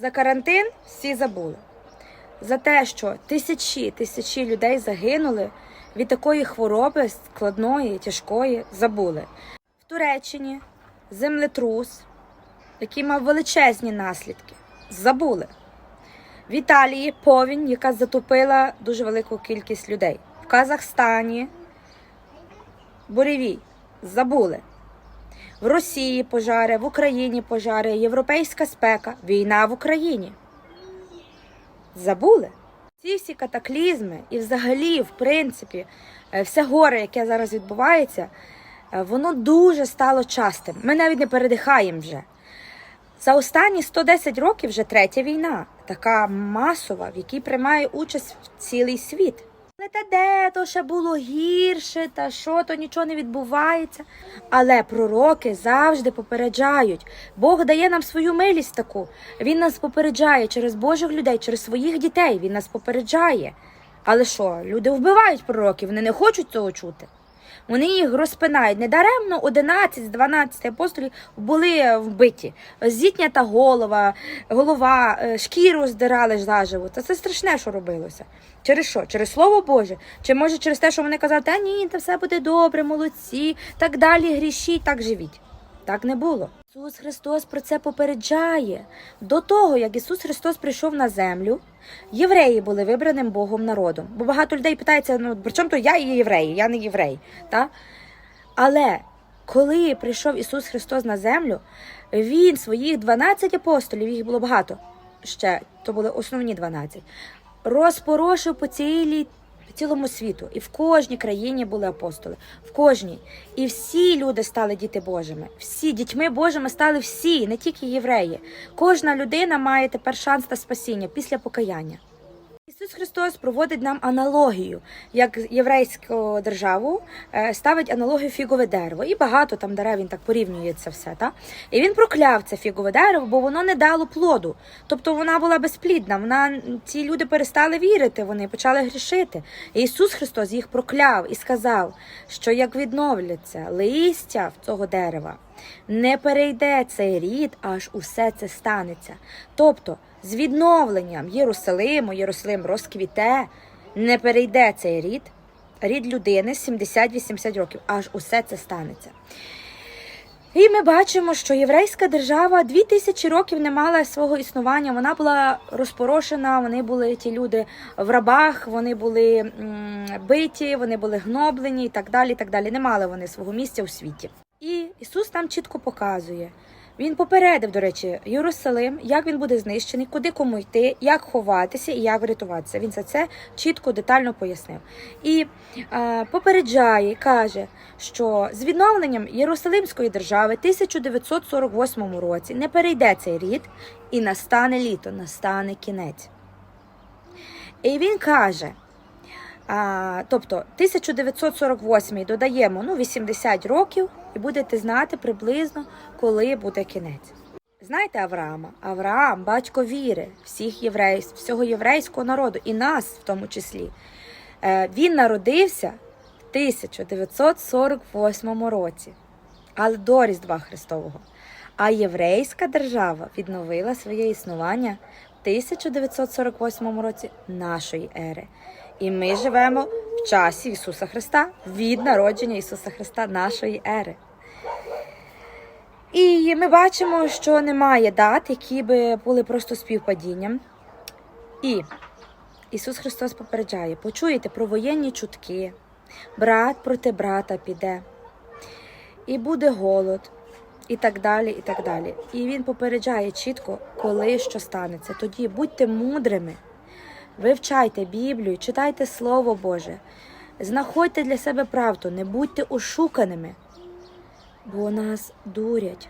За карантин всі забули. За те, що тисячі тисячі людей загинули від такої хвороби складної, тяжкої, забули. В Туреччині землетрус, який мав величезні наслідки, забули. В Італії повінь, яка затопила дуже велику кількість людей. В Казахстані буревій, забули. В Росії пожари, в Україні пожари, європейська спека, війна в Україні. Забули? Ці всі катаклізми і взагалі, в принципі, е, все горе, яке зараз відбувається, е, воно дуже стало частим. Ми навіть не передихаємо вже. За останні 110 років вже третя війна, така масова, в якій приймає участь цілий світ. Але та де, то ще було гірше, та що, то нічого не відбувається. Але пророки завжди попереджають. Бог дає нам свою милість таку. Він нас попереджає через Божих людей, через своїх дітей. Він нас попереджає. Але що, люди вбивають пророків, вони не хочуть цього чути. Вони їх розпинають. Недаремно 11 з 12 апостолів були вбиті. Зітнята голова, голова, е, шкіру здирали заживо. Та це страшне, що робилося. Через що? Через слово Боже? Чи може через те, що вони казали, та ні, та все буде добре, молодці, так далі грішіть, так живіть. Так не було. Ісус Христос про це попереджає. До того, як Ісус Христос прийшов на землю, євреї були вибраним Богом народом. Бо багато людей питається, ну при чому то я є єврей, я не єврей. Та? Але коли прийшов Ісус Христос на землю, Він своїх 12 апостолів, їх було багато ще, то були основні 12, розпорошив по цілій по цілому світу. І в кожній країні були апостоли. В кожній. І всі люди стали діти Божими. Всі дітьми Божими стали всі, не тільки євреї. Кожна людина має тепер шанс на спасіння після покаяння. Ісус Христос проводить нам аналогію, як єврейську державу е, ставить аналогію фігове дерево. І багато там дерев він так порівнює це все. Та? І він прокляв це фігове дерево, бо воно не дало плоду. Тобто вона була безплідна. Вона ці люди перестали вірити, вони почали грішити. І Ісус Христос їх прокляв і сказав, що як відновляться листя в цього дерева, не перейде цей рід, аж усе це станеться. Тобто, з відновленням Єрусалиму, Єрусалим розквіте, не перейде цей рід, рід людини 70-80 років, аж усе це станеться. І ми бачимо, що єврейська держава 2000 років не мала свого існування. Вона була розпорошена. Вони були ті люди в рабах, вони були биті, вони були гноблені і так далі. і так далі. Не мали вони свого місця у світі. І Ісус там чітко показує. Він попередив, до речі, Єрусалим, як він буде знищений, куди кому йти, як ховатися і як врятуватися. Він за це чітко, детально пояснив. І е, попереджає, каже, що з відновленням Єрусалимської держави в 1948 році не перейде цей рід, і настане літо, настане кінець. І він каже. А, тобто 1948 додаємо ну, 80 років, і будете знати приблизно, коли буде кінець. Знаєте Авраама? Авраам, батько віри, всіх єврей, всього єврейського народу, і нас в тому числі. Е, він народився в 1948 році, але до Різдва Христового. А єврейська держава відновила своє існування в 1948 році нашої ери. І ми живемо в часі Ісуса Христа від народження Ісуса Христа нашої ери. І ми бачимо, що немає дат, які би були просто співпадінням. І Ісус Христос попереджає: почуєте про воєнні чутки, брат проти брата піде, і буде голод, і так далі, і так далі. І Він попереджає чітко, коли що станеться. Тоді будьте мудрими. Вивчайте Біблію, читайте Слово Боже, знаходьте для себе правду, не будьте ошуканими, бо нас дурять.